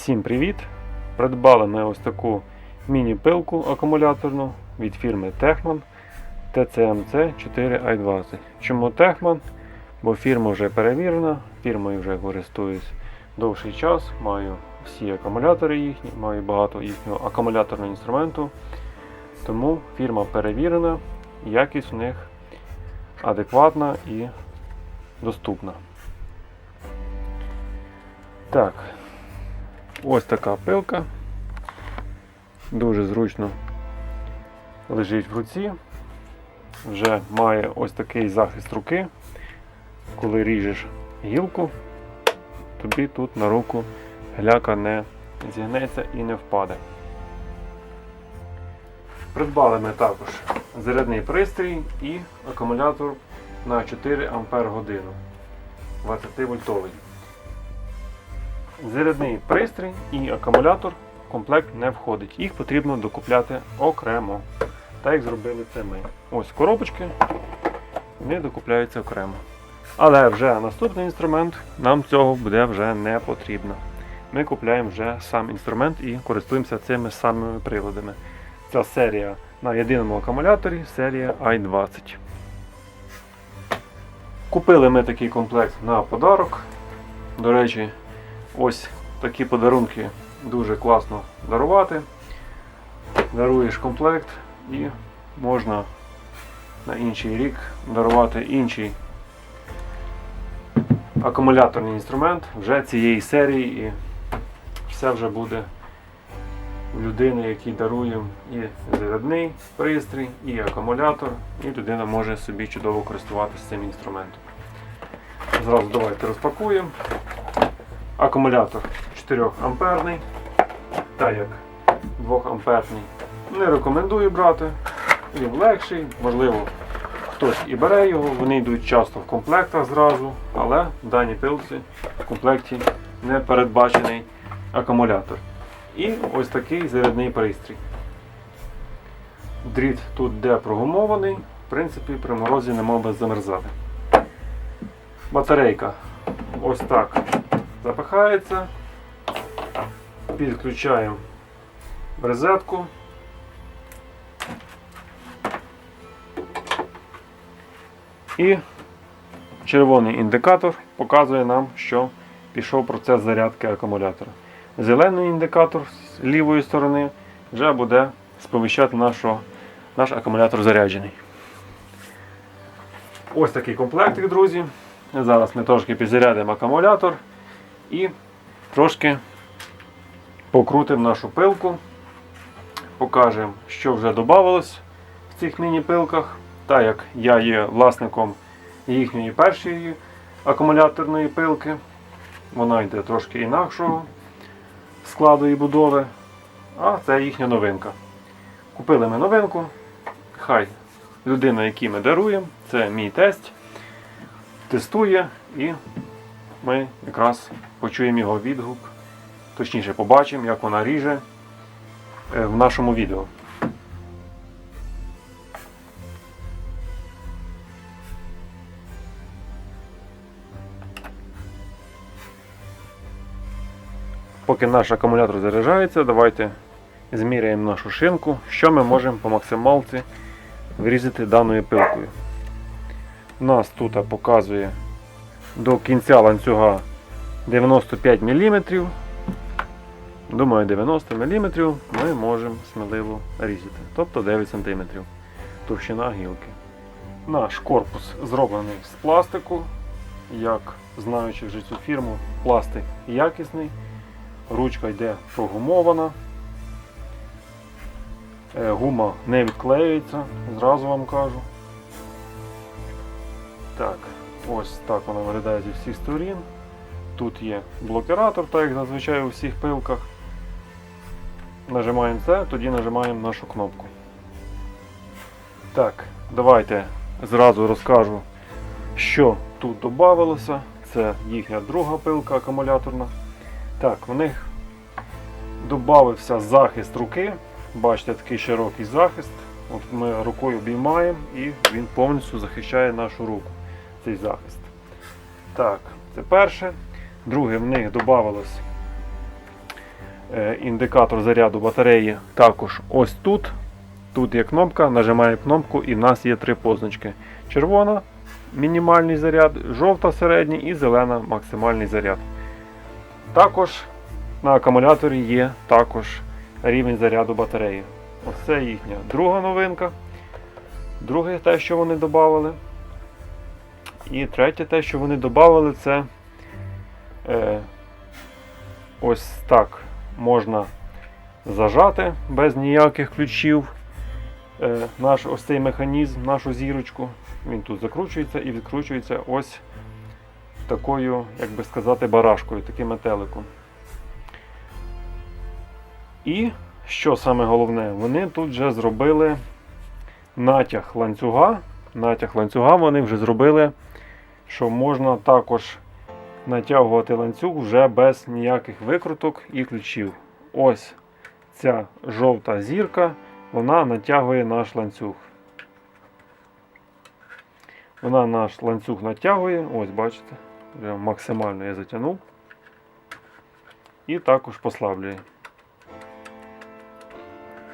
Всім привіт! Придбали ми ось таку міні-пилку акумуляторну від фірми Techman TCMC 4i20. Чому Techman? Бо фірма вже перевірена, фірмою вже користуюсь довший час, маю всі акумулятори їхні, маю багато їхнього акумуляторного інструменту. Тому фірма перевірена, якість у них адекватна і доступна. Так, Ось така пилка. Дуже зручно лежить в руці. Вже має ось такий захист руки. Коли ріжеш гілку, тобі тут на руку гляка не зігнеться і не впаде. Придбали ми також зарядний пристрій і акумулятор на 4 Ампер годину 20 вольтовий. Зарядний пристрій і акумулятор в комплект не входить. Їх потрібно докупляти окремо. Так як зробили це ми. Ось коробочки, вони докупляються окремо. Але вже наступний інструмент нам цього буде вже не потрібно. Ми купляємо вже сам інструмент і користуємося цими самими приладами. Ця серія на єдиному акумуляторі, серія i20. Купили ми такий комплект на подарок. До речі, Ось такі подарунки дуже класно дарувати. Даруєш комплект і можна на інший рік дарувати інший акумуляторний інструмент вже цієї серії і все вже буде у людини, який дарує і зарядний пристрій, і акумулятор, і людина може собі чудово користуватися цим інструментом. Зразу давайте розпакуємо. Акумулятор 4 амперний, так як 2 амперний не рекомендую брати. Він легший, можливо, хтось і бере його, вони йдуть часто в комплектах зразу, але в даній пилці в комплекті не передбачений акумулятор. І ось такий зарядний пристрій. Дріт тут де прогумований, в принципі, при морозі не мав би замерзати. Батарейка ось так запихається, підключаємо в розетку. І червоний індикатор показує нам, що пішов процес зарядки акумулятора. Зелений індикатор з лівої сторони вже буде сповіщати нашого, наш акумулятор заряджений. Ось такий комплектик, друзі. Зараз ми трошки підзарядимо акумулятор і трошки покрутимо нашу пилку, покажемо, що вже додавалось в цих міні-пилках. Так як я є власником їхньої першої акумуляторної пилки, вона йде трошки інакшого складу і будови, а це їхня новинка. Купили ми новинку, хай людина, якій ми даруємо, це мій тесть, тестує і ми якраз почуємо його відгук, точніше побачимо, як вона ріже е, в нашому відео. Поки наш акумулятор заряджається, давайте зміряємо нашу шинку, що ми можемо по максималці врізати даною пилкою. У нас тут показує до кінця ланцюга 95 мм. Думаю, 90 мм ми можемо сміливо різати, тобто 9 см товщина гілки. Наш корпус зроблений з пластику. Як знаючи вже цю фірму, пластик якісний, ручка йде прогумована, Е, гума не відклеюється, зразу вам кажу. Так, ось так вона виглядає зі всіх сторін. Тут є блокіратор, так як зазвичай у всіх пилках. Нажимаємо це, тоді нажимаємо нашу кнопку. Так, давайте зразу розкажу, що тут додавалося. Це їхня друга пилка акумуляторна. Так, в них додався захист руки. Бачите, такий широкий захист. От Ми рукою обіймаємо і він повністю захищає нашу руку, цей захист. Так, це перше. Друге, в них додавалось Е, Індикатор заряду батареї також ось тут. Тут є кнопка, нажимаємо кнопку і в нас є три позначки. Червона мінімальний заряд, жовта середній і зелена максимальний заряд. Також на акумуляторі є також рівень заряду батареї. Ось це їхня друга новинка. Друге те, що вони додали. І третє те, що вони додали, це е, ось так можна зажати без ніяких ключів е, наш ось цей механізм, нашу зірочку. Він тут закручується і відкручується ось такою, як би сказати, барашкою, таким метеликом. І що саме головне, вони тут вже зробили натяг ланцюга. Натяг ланцюга вони вже зробили, що можна також натягувати ланцюг вже без ніяких викруток і ключів. Ось ця жовта зірка, вона натягує наш ланцюг. Вона наш ланцюг натягує, ось бачите, максимально я затягнув. І також послаблює.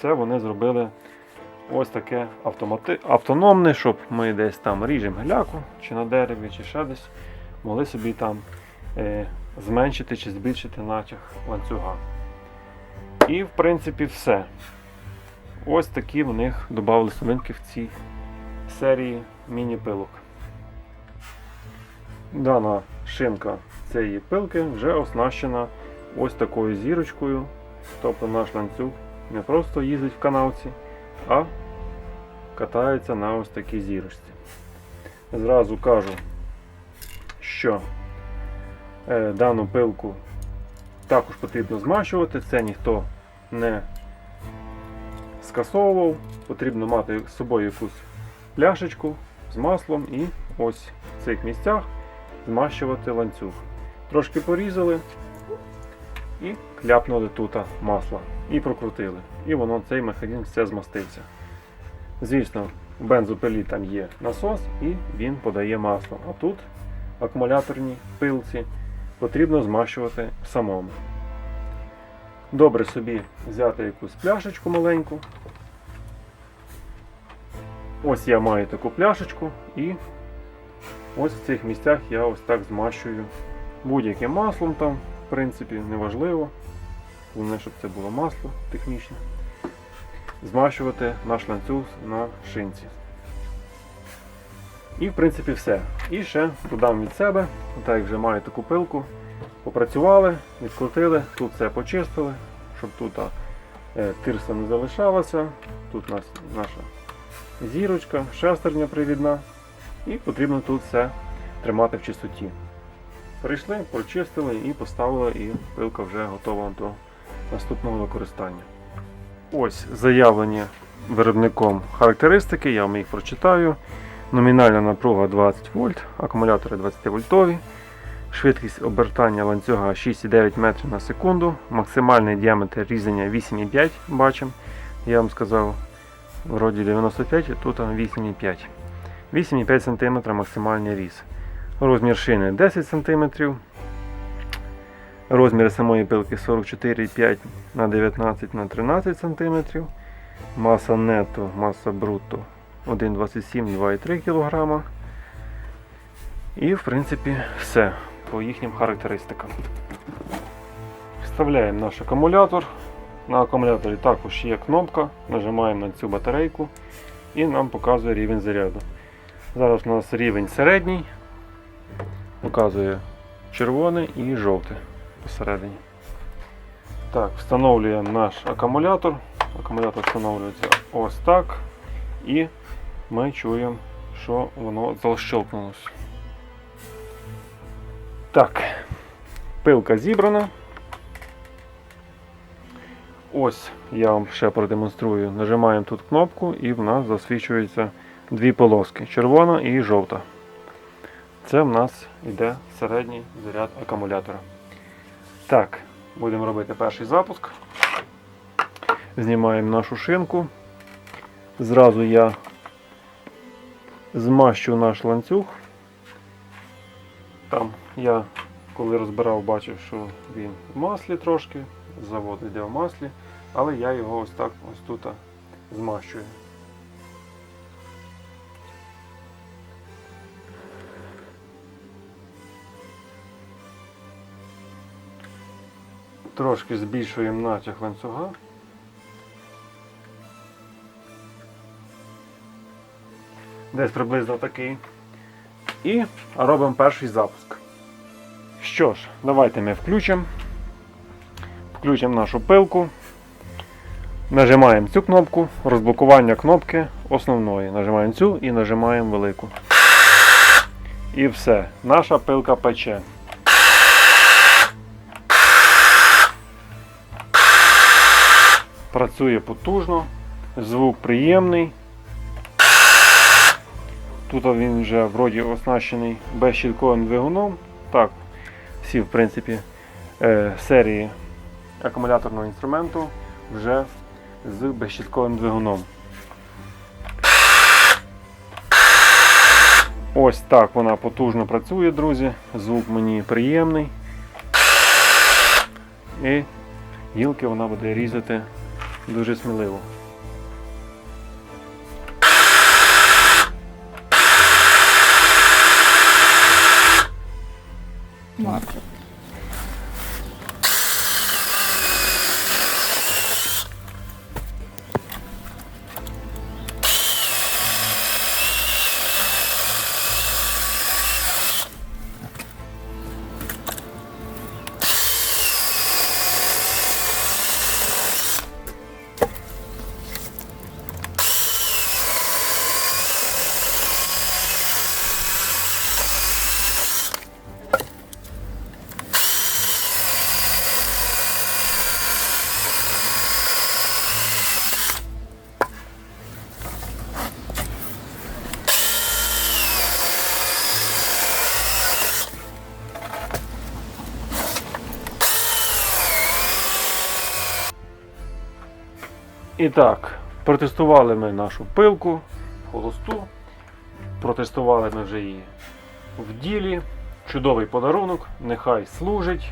Це вони зробили ось таке автомати... автономне, щоб ми десь там ріжемо гляку, чи на дереві, чи ще десь могли собі там е, зменшити чи збільшити натяг ланцюга. І в принципі все. Ось такі в них додали новинки в цій серії міні-пилок. Дана шинка цієї пилки вже оснащена ось такою зірочкою. Тобто наш ланцюг не просто їздить в канавці, а катається на ось такій зірочці. Зразу кажу, що е, дану пилку також потрібно змащувати, це ніхто не скасовував. Потрібно мати з собою якусь пляшечку з маслом і ось в цих місцях змащувати ланцюг. Трошки порізали і кляпнули тут масло і прокрутили. І воно цей механізм все змастився. Звісно, в бензопилі там є насос і він подає масло. А тут в акумуляторній пилці потрібно змащувати самому. Добре собі взяти якусь пляшечку маленьку. Ось я маю таку пляшечку і ось в цих місцях я ось так змащую будь-яким маслом там, в принципі, неважливо. Головне, щоб це було масло технічне. Змащувати наш ланцюг на шинці. І в принципі все. І ще додам від себе, так як вже маю таку пилку. Попрацювали, відкрутили, тут все почистили, щоб тут е, тирса не залишалася. Тут у нас наша зірочка, шестерня привідна. І потрібно тут все тримати в чистоті. Прийшли, прочистили і поставили, і пилка вже готова до наступного використання. Ось заявлені виробником характеристики, я вам їх прочитаю. Номінальна напруга 20 вольт, акумулятори 20 вольтові, швидкість обертання ланцюга 6,9 метрів на секунду, максимальний діаметр різання 8,5 бачимо. Я вам сказав, вроді 95, а тут 8,5. 8,5 см максимальний різ. Розмір шини 10 см. Розмір самої пилки 44,5 на 19 на 13 см. Маса нету, маса брутто 1,27 2,3 кг. І в принципі все по їхнім характеристикам. Вставляємо наш акумулятор. На акумуляторі також є кнопка, нажимаємо на цю батарейку і нам показує рівень заряду. Зараз у нас рівень середній, показує червоний і жовтий посередині. Так, встановлюємо наш акумулятор. Акумулятор встановлюється ось так. І ми чуємо, що воно защелкнулося. Так, пилка зібрана. Ось я вам ще продемонструю. Нажимаємо тут кнопку і в нас засвічуються дві полоски червона і жовта. Це в нас йде середній заряд акумулятора. Так, будемо робити перший запуск. Знімаємо нашу шинку. Зразу я змащу наш ланцюг. Там я, коли розбирав, бачив, що він в маслі трошки. з заводу йде в маслі, але я його ось так ось тут змащую. Трошки збільшуємо натяг ланцюга. Десь приблизно такий. І робимо перший запуск. Що ж, давайте ми включимо. Включимо нашу пилку. Нажимаємо цю кнопку, розблокування кнопки основної. Нажимаємо цю і нажимаємо велику. І все. Наша пилка пече. Працює потужно, звук приємний. Тут він вже вроді оснащений безщітковим двигуном. Так, всі, в принципі, е, серії акумуляторного інструменту вже з безщітковим двигуном. Ось так вона потужно працює, друзі. Звук мені приємний. І гілки вона буде різати дуже сміливо. І так, протестували ми нашу пилку, холосту. Протестували ми вже її в ділі. Чудовий подарунок, нехай служить.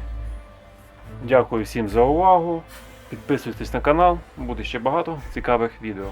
Дякую всім за увагу. Підписуйтесь на канал, буде ще багато цікавих відео.